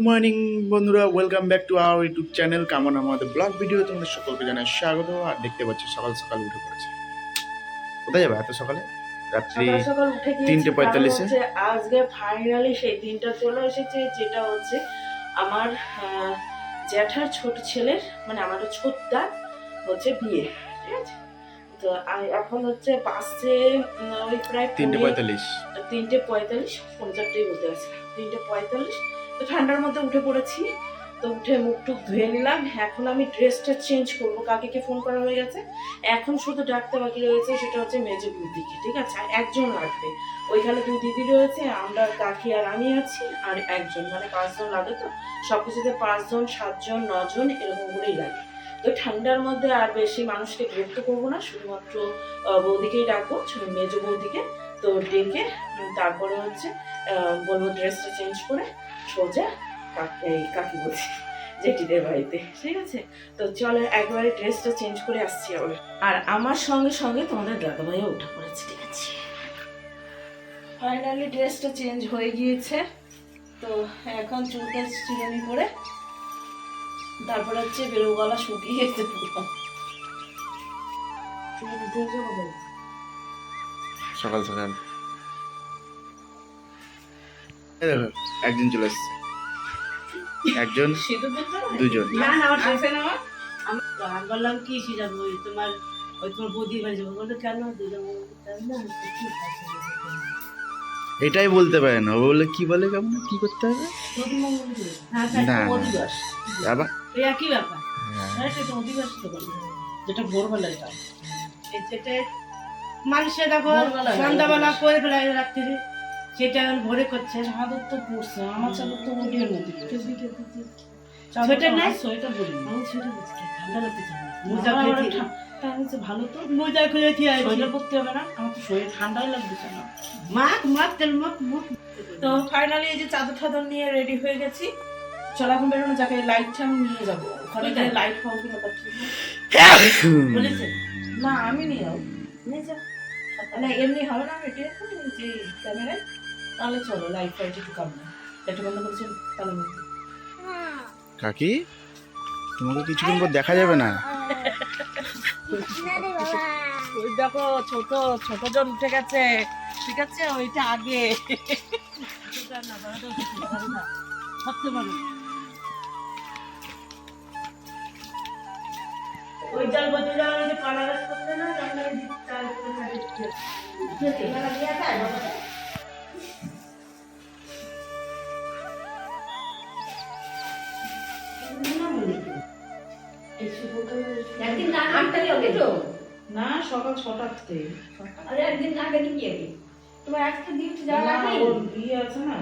Good morning বন্ধুরা। Welcome back to our YouTube channel come on আমাদের blog video তোমাদের সকলকে জানাই স্বাগত। আর দেখতে পাচ্ছি সকাল সকাল উঠে পড়েছে। কোথায় যাবে এত সকালে? রাত্রি তিনটে পঁয়তাল্লিশে? আজকে ফাইনালি সেই দিনটা চলে এসেছে যেটা হচ্ছে আমার জ্যাঠার ছোট ছেলের মানে আমার ছোটদা হচ্ছে বিয়ে ঠিক আছে? তো এখন হচ্ছে বাসে ওই প্রায় তিনটে পঁয়তাল্লিশ। তিনটে পঁয়তাল্লিশ পঞ্চাশটাই বলতে গেছে তিনটে পঁয়তাল্লিশ তো ঠান্ডার মধ্যে উঠে পড়েছি। তো উঠে মুখ টুক ধুয়ে নিলাম। এখন আমি ড্রেসটা চেঞ্জ করব। কাকিকে ফোন করা হয়ে গেছে? এখন শুধু ডাকতে বাকি রয়েছে, সেটা হচ্ছে মেজে দিদিকে, ঠিক আছে? আর একজন লাগবে। ওইখানে দুই দিদি রয়েছে, আমরা, কাকি আর আমি আছি, আর একজন। মানে পাঁচজন লাগে তো? সব কিছুতে পাঁচজন, সাতজন, নজন, এরকম করেই লাগে। তো ঠান্ডার মধ্যে আর বেশি মানুষকে বিরক্ত করব না। শুধুমাত্র বৌদিকেই ডাকবো মেজো বৌদিকে। তো ডেকে তারপরে হচ্ছে বলব ড্রেসটা চেঞ্জ করে সোজা এই কাকি বলছি জেঠিদের বাড়িতে। ঠিক আছে? তো চলো একবারে ড্রেসটা চেঞ্জ করে আসছি আবার। আর আমার সঙ্গে সঙ্গে তোমাদের দাদাভাইও উঠে পড়েছে ঠিক আছে? ফাইনালি ড্রেসটা চেঞ্জ হয়ে গিয়েছে। তো এখন চুলটা চিরুনি করে তারপর হচ্ছে বেরো গলা শুকিয়ে গেছে পুরো সকাল সকাল। একজন চলে এসছে একজন? দুজন। না না আমার ড্রেসে না আমার। আমি বললাম কি সে যাব? তোমার ওই তোমার বৌদি বাড়ি যাব। বলল কেন? এটাই বলতে পারে না। ও বলে কি বলে কেমন? কি করতে হবে? হ্যাঁ না, না। না। আবার? একই ব্যাপার। হ্যাঁ। হ্যাঁ যেটা মানুষে দেখো সন্ধ্যাবেলা। করে ফেলায় রাত্রি সেটা এখন ভোরে করছে তো পড়ছে আমার চাদর তো সোয়েটার নাই? সোয়েটার বলি। আমি বুঝছি ঠান্ডা লাগতে চাই না মোজা খুলে ঠা- তা হচ্ছে ভালো তো। মোজা খুলে আছে সোয়েটার পরতে হবে না আমার তো শরীর ঠান্ডাই লাগতেছে না মাখ মাখ তেল মাখ মুখ। তো ফাইনালি এই যে চাদর টাদর নিয়ে রেডি হয়ে গেছি। চল এখন বেরোনো যাকে লাইটটা আমি নিয়ে যাব। ওখানে লাইট পাবো কিনা পাচ্ছি বলেছে? না আমি নিয়ে যাব। নিয়ে যা। না এমনি হবে না এটি যে ক্যামেরায় তাহলে চলো লাইট ফাইট একটু কম না একটু বন্ধ করেছেন তাহলে কাকি তোমাকে কিছুক্ষণ পর দেখা যাবে না। ওই দেখো ছোট ছোট জন উঠে গেছে। ঠিক আছে ওইটা আগে। সবচেয়ে ভালো ওই জাল বদলে যাওয়ার যে পানারস করতে না এই চাল করে খাই একদিন না তো না সকাল থেকে। আরে একদিন না গেলে কি হবে? তোমার আজকে ডিউটি যাওয়া না, ওর বিয়ে আছে না।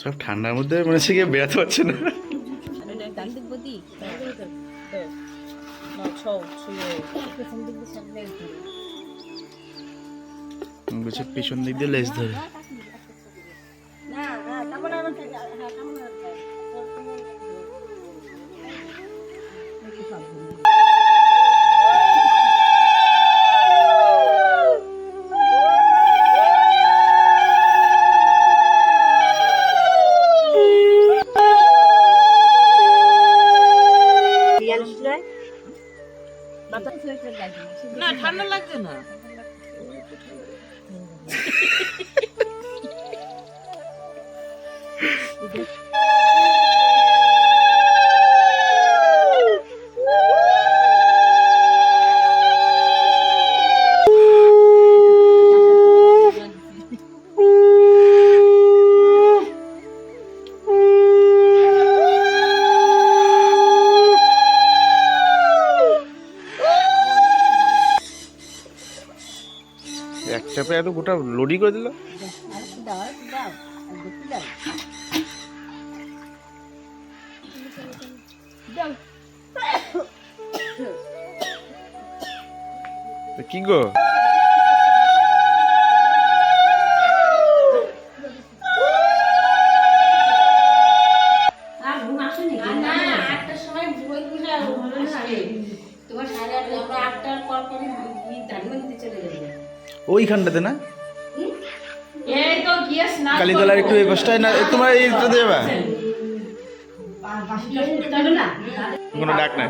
সব ঠান্ডার মধ্যে মনে হচ্ছে গিয়ে বেড়াতে পারছে না। পিছন দিক দিয়ে লেজ ধরে। ঠান্ডা লাগছে না তারপরে এত গোটা লোডি করে দিল? কি গো ওইখানটাতে না? কালীতলার একটু এই বসটায় না তোমার এইটাতে যাবা কোনো ডাক নাই।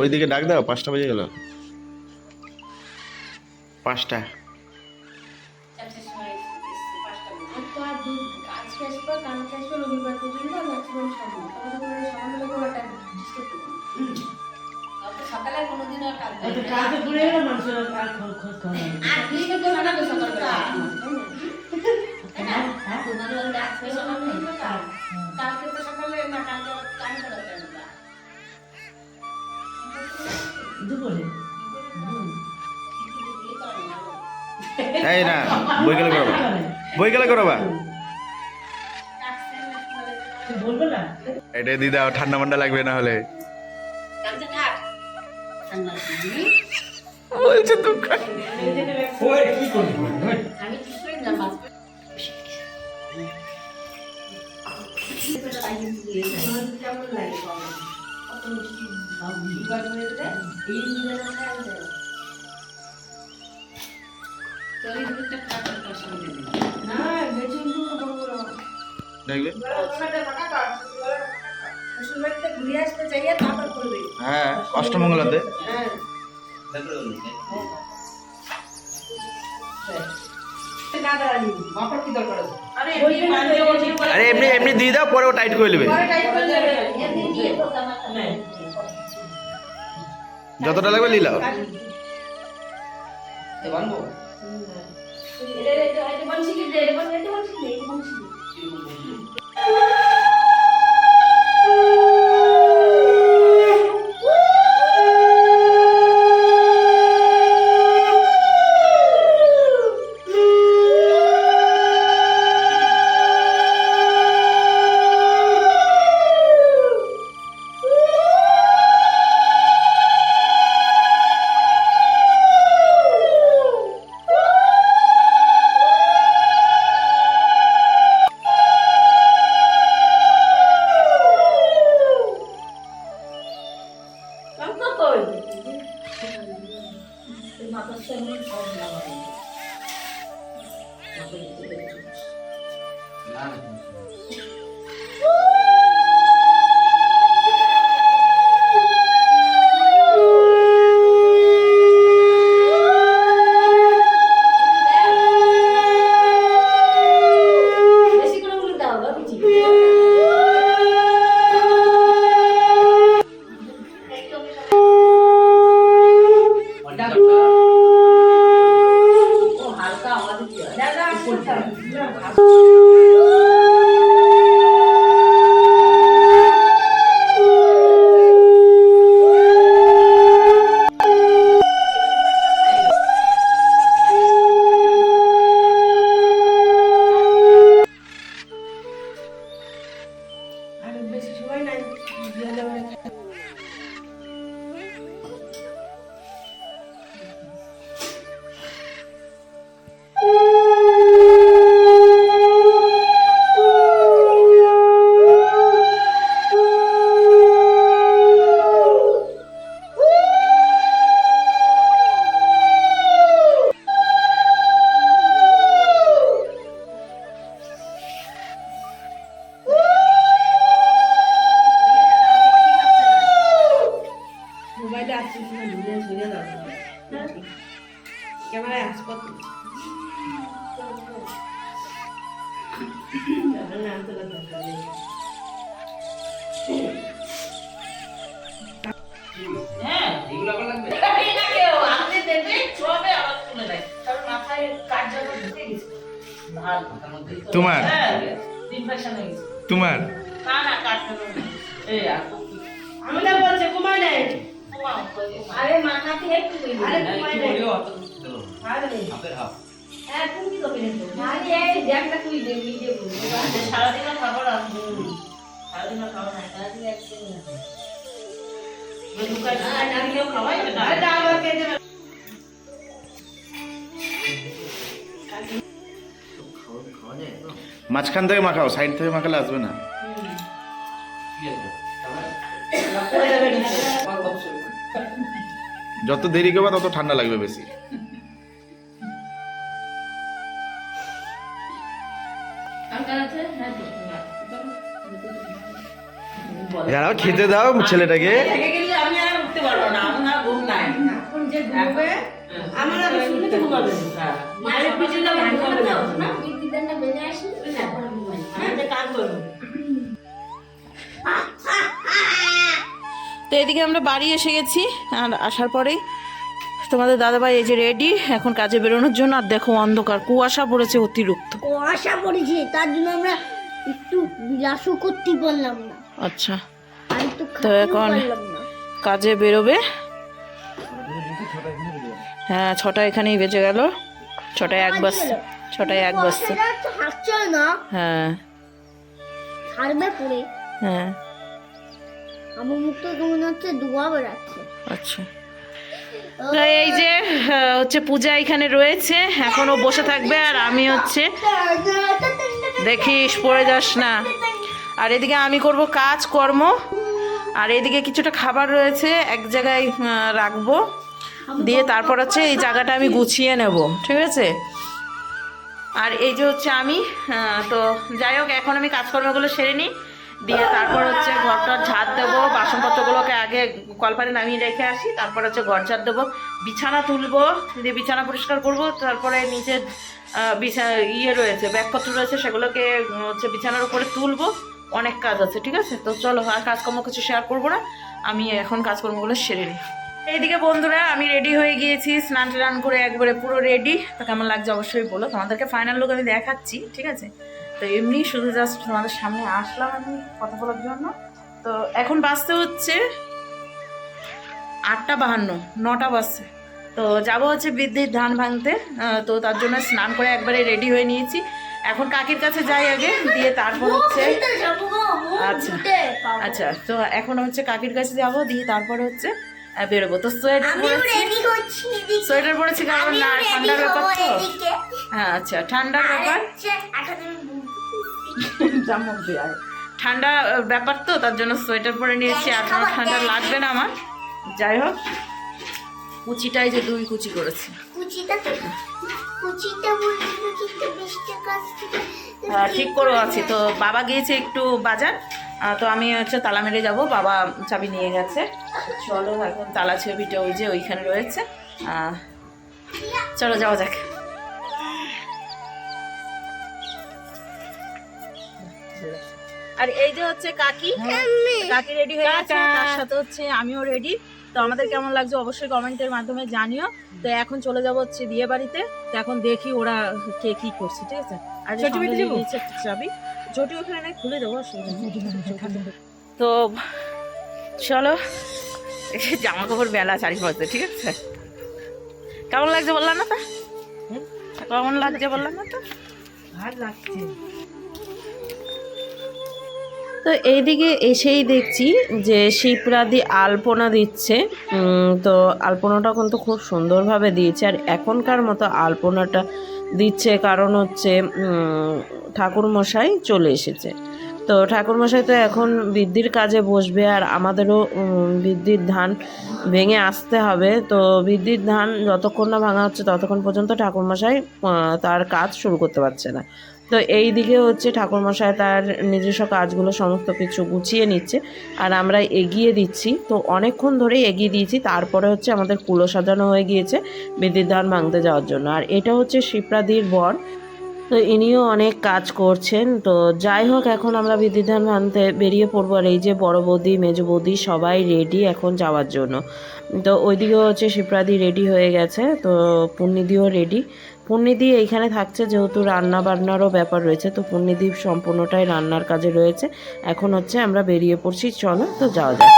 ওইদিকে ডাক দাও পাঁচটা বেজে গেল। পাঁচটা। আসবে কালকে আসবে রবিবার পর্যন্ত ম্যাক্সিমাম সময় তাহলে তোমার সকালে কোনো একটা ডিস্টার্ব করবে সকালে কোনোদিন আর কাজ কাজে পড়ে গেলে মানুষের আর খোঁজ খোঁজ খবর আর দিনে তো জানাবে সকালবেলা। তাই না? হ্যাঁ? কালকে তো সকালে না কালকে আবার করা দুপুরে? এই না বই গেলে করবা। বই গেলে করবা? এটা দিয়ে দাও ঠান্ডা মান্ডা লাগবে না হলে। বলছে দুঃখ। আমি ঠিক করে দিলাম বাস কেমন লাগে বাবা? কত মিষ্টি দুবার করে দেবে এই দিনে না খাওয়া যায় তোর এই দুধটা খাওয়ার অসুবিধা নেই না বেশি দুধ বড় বড় দেখবে শ্বশুরবাড়িতে ঘুরে আসতে চাইয়ে তারপর করবে হ্যাঁ অষ্টমঙ্গলাতে হ্যাঁ আরে এমনি এমনি এমনি দিয়ে দাও পরে টাইট করে নেবে। যতটা লাগবে নিয়ে নাও এটা এটা এটা বলছি কি এটা বলছি এটা তোমার? তোমার? আমি না বলছে কুমার নেই আরে মাথাতে একটু দিবি। আরে কুমার নেই আরে হ্যাঁ তুমি তো বেরে দাও আরে এই দেখটা তুই দে নিজে বল সারাদিন খাবার আসব সারাদিন খাবার না সারাদিন একদম না আমি কেউ খাওয়াই না আরে মাঝখান থেকে মাখাও সাইড থেকে মাখালে আসবে না। যত দেরি করবে তত ঠান্ডা লাগবে বেশি। যারা খেতে দাও ছেলেটাকে। থেকে গেলে আমি আর উঠতে পারব না আমার তো এদিকে আমরা বাড়ি এসে গেছি আর আসার পরেই তোমাদের দাদাভাই এই যে রেডি এখন কাজে বেরোনোর জন্য আর দেখো অন্ধকার কুয়াশা পড়েছে অতিরিক্ত। কুয়াশা পড়েছে তার জন্য আমরা একটু বিলাসও করতে পারলাম না। আচ্ছা। তো এখন কাজে বেরোবে। হ্যাঁ ছটা এখানেই বেজে গেল। ছটায় এক বাস ছটায় এক না। হ্যাঁ। হ্যাঁ। আমার মুখ তো মনে হচ্ছে? ধোয়া বেড়াচ্ছে। আচ্ছা। এই যে হচ্ছে পূজা এখানে রয়েছে, এখনও বসে থাকবে, আর আমি হচ্ছে দেখিস পড়ে যাস না। আর এদিকে আমি করব কাজ কর্ম আর এদিকে কিছুটা খাবার রয়েছে, এক জায়গায় রাখব। দিয়ে তারপর হচ্ছে এই জায়গাটা আমি গুছিয়ে নেব, ঠিক আছে? আর এই যে হচ্ছে আমি তো যাই হোক, এখন আমি কাজকর্মগুলো সেরে নিই। দিয়ে তারপর হচ্ছে ঘরটা ঝাড় দেবো, বাসনপত্রগুলোকে আগে কলপারে নামিয়ে রেখে আসি, তারপর হচ্ছে ঘর ঝাড় দেবো, বিছানা তুলবো, দিয়ে বিছানা পরিষ্কার করব, তারপরে নিচের বিছা ইয়ে রয়েছে, ব্যাগপত্র রয়েছে, সেগুলোকে হচ্ছে বিছানার উপরে তুলবো, অনেক কাজ আছে, ঠিক আছে? তো চলো, আর কাজকর্ম কিছু শেয়ার করব না, আমি এখন কাজকর্মগুলো সেরে নিই। এইদিকে বন্ধুরা, আমি রেডি হয়ে গিয়েছি স্নান টান করে একবারে পুরো রেডি তো কেমন লাগছে অবশ্যই বলো, তোমাদেরকে ফাইনাল লুক আমি দেখাচ্ছি, ঠিক আছে? তো এমনি শুধু জাস্ট তোমাদের সামনে আসলাম আমি কথা বলার জন্য। তো এখন বাজতে হচ্ছে আটটা বাহান্ন নটা বাজছে। তো যাব হচ্ছে বৃদ্ধির ধান ভাঙতে তো তার জন্য স্নান করে একবারে রেডি হয়ে নিয়েছি। এখন কাকির কাছে যাই আগে দিয়ে তারপর হচ্ছে আচ্ছা আচ্ছা তো এখন হচ্ছে কাকির কাছে যাব দিয়ে তারপরে হচ্ছে বেরোবো। তো সোয়েটার পরেছি। সোয়েটার পরেছি কারণ না ঠান্ডার ব্যাপার তো। হ্যাঁ আচ্ছা ঠান্ডার ব্যাপার। দিয়ে ঠান্ডা ব্যাপার তো তার জন্য সোয়েটার পরে নিয়েছি আর কোনো ঠান্ডা লাগবে না আমার। যাই হোক কুচিটাই যে দুই কুচি করেছি। হ্যাঁ, ঠিক করে আছি। তো বাবা গিয়েছে একটু বাজার। তো আমি হচ্ছে তালা মেরে যাব বাবা চাবি নিয়ে গেছে। চলো এখন তালা ছবিটা ওই যে ওইখানে রয়েছে। চলো যাওয়া যাক। আর এই যে হচ্ছে কাকি কাকি রেডি হয়ে গেছে তার সাথে হচ্ছে আমিও রেডি তো আমাদের কেমন লাগছে অবশ্যই কমেন্টের মাধ্যমে জানিও। তো এখন চলে যাব হচ্ছে বিয়ে বাড়িতে। তো এখন দেখি ওরা কে কি করছে ঠিক আছে? আর চাবি। চটি ওখানে নাই। খুলে দেবো তো চলো জামা কাপড় বেলা চারিপাশে ঠিক আছে? কেমন লাগছে বললাম না তা? কেমন লাগছে বললাম না তো? ভালো লাগছে। তো এইদিকে এসেই দেখছি যে শিবরাদি আলপনা দিচ্ছে। তো আলপনাটা কিন্তু খুব সুন্দরভাবে দিয়েছে। আর এখনকার মতো আলপনাটা দিচ্ছে কারণ হচ্ছে ঠাকুর মশাই চলে এসেছে। তো ঠাকুরমশাই তো এখন বৃদ্ধির কাজে বসবে আর আমাদেরও বৃদ্ধির ধান ভেঙে আসতে হবে। তো বৃদ্ধির ধান যতক্ষণ না ভাঙা হচ্ছে ততক্ষণ পর্যন্ত ঠাকুরমশাই তার কাজ শুরু করতে পারছে না। তো এই দিকে হচ্ছে ঠাকুরমশাই তার নিজস্ব কাজগুলো সমস্ত কিছু গুছিয়ে নিচ্ছে আর আমরা এগিয়ে দিচ্ছি। তো অনেকক্ষণ ধরেই এগিয়ে দিয়েছি, তারপরে হচ্ছে আমাদের কুলো সাজানো হয়ে গিয়েছে বিদ্যুৎ ধান ভাঙতে যাওয়ার জন্য। আর এটা হচ্ছে শিপ্রাদির বর তো ইনিও অনেক কাজ করছেন। তো যাই হোক, এখন আমরা বিদ্যুৎ আনতে বেরিয়ে পড়ব আর এই যে বড় বৌদি, মেজ বৌদি সবাই রেডি এখন যাওয়ার জন্য। তো ওইদিকেও হচ্ছে শিপ্রাদি রেডি হয়ে গেছে, তো পূর্ণিদিও রেডি পূর্ণিদি এইখানে থাকছে যেহেতু রান্না বান্নারও ব্যাপার রয়েছে, তো পূর্ণিদি সম্পূর্ণটাই রান্নার কাজে রয়েছে। এখন হচ্ছে আমরা বেরিয়ে পড়ছি, চলো তো যাওয়া যাক।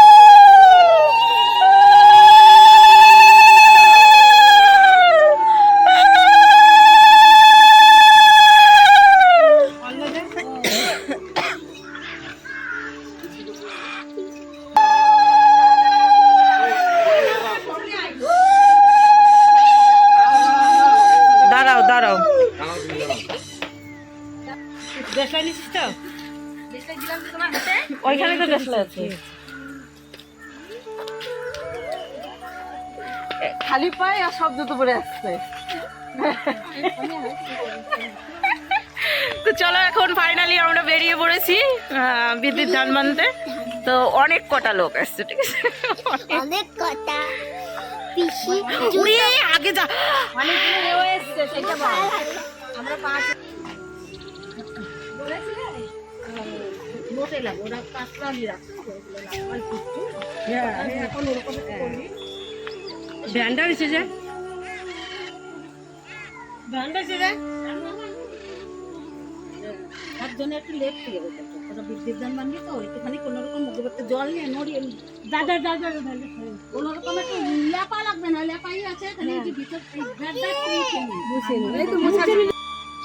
দেশলাই নিছিস তো? ওইখানে তো দেশলা আছে। খালি পায়ে আর শব্দ তো পড়ে আসছে। তো চলো এখন ফাইনালি আমরা বেরিয়ে পড়েছি বিদ্যুৎ ধান মানতে। তো অনেক কটা লোক আসছে ঠিক আছে? অনেক কথা পিসি উড়ে আগে যা ব্যান্ডা হয়েছে যে ব্যান্ডা হয়েছে যে? তার জন্য একটু লেট থেকে গেছে তো একটুখানি কোনো রকম মুখে জল নিয়ে নড়িয়ে দাদা দাদা কোনো রকম একটু লেপা লাগবে না লেপাই আছে ভিতর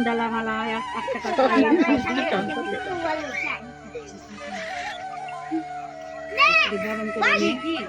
বরণ ডালা মালা এক এক টাকা বরণ করে নিয়ে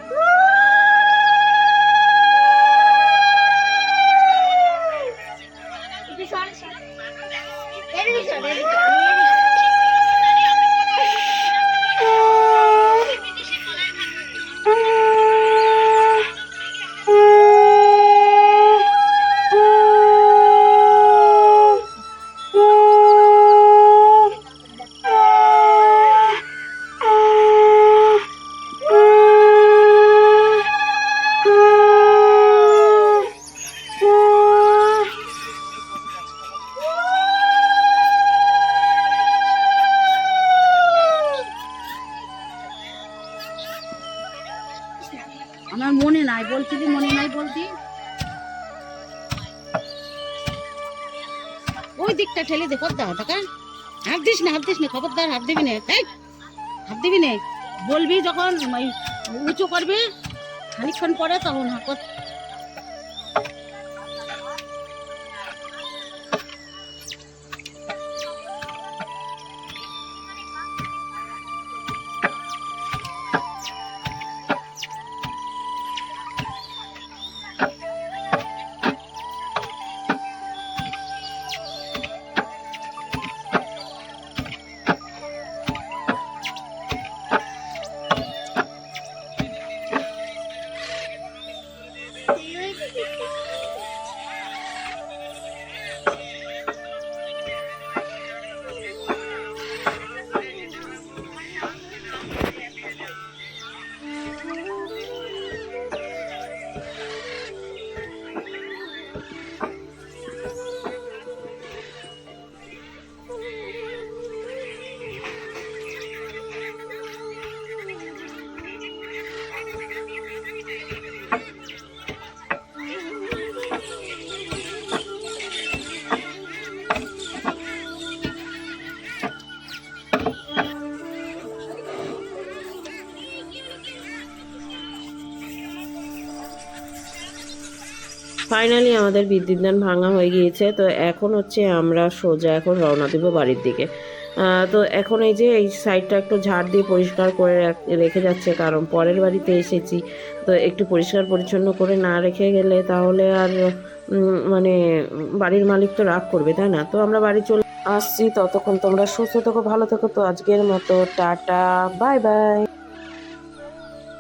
দাও টাকা হাত দিস না, হাত দিস না, খবরদার, হাত দিবি না তাই হাত দিবি না। বলবি যখন উঁচু করবি খানিক্ষণ পরে তখন হাত ফাইনালি আমাদের বিদ্যুৎ দান ভাঙা হয়ে গিয়েছে। তো এখন হচ্ছে আমরা সোজা এখন রওনা দেবো বাড়ির দিকে। তো এখন এই যে এই সাইডটা একটু ঝাড় দিয়ে পরিষ্কার করে রাখ- রেখে যাচ্ছে, কারণ পরের বাড়িতে এসেছি। তো একটু পরিষ্কার পরিচ্ছন্ন করে না রেখে গেলে তাহলে আর মানে বাড়ির মালিক তো রাগ করবে, তাই না? তো আমরা বাড়ি চলে আসছি। ততক্ষণ তোমরা সুস্থ থেকো, ভালো থেকো। তো আজকের মতো টাটা, বাই বাই।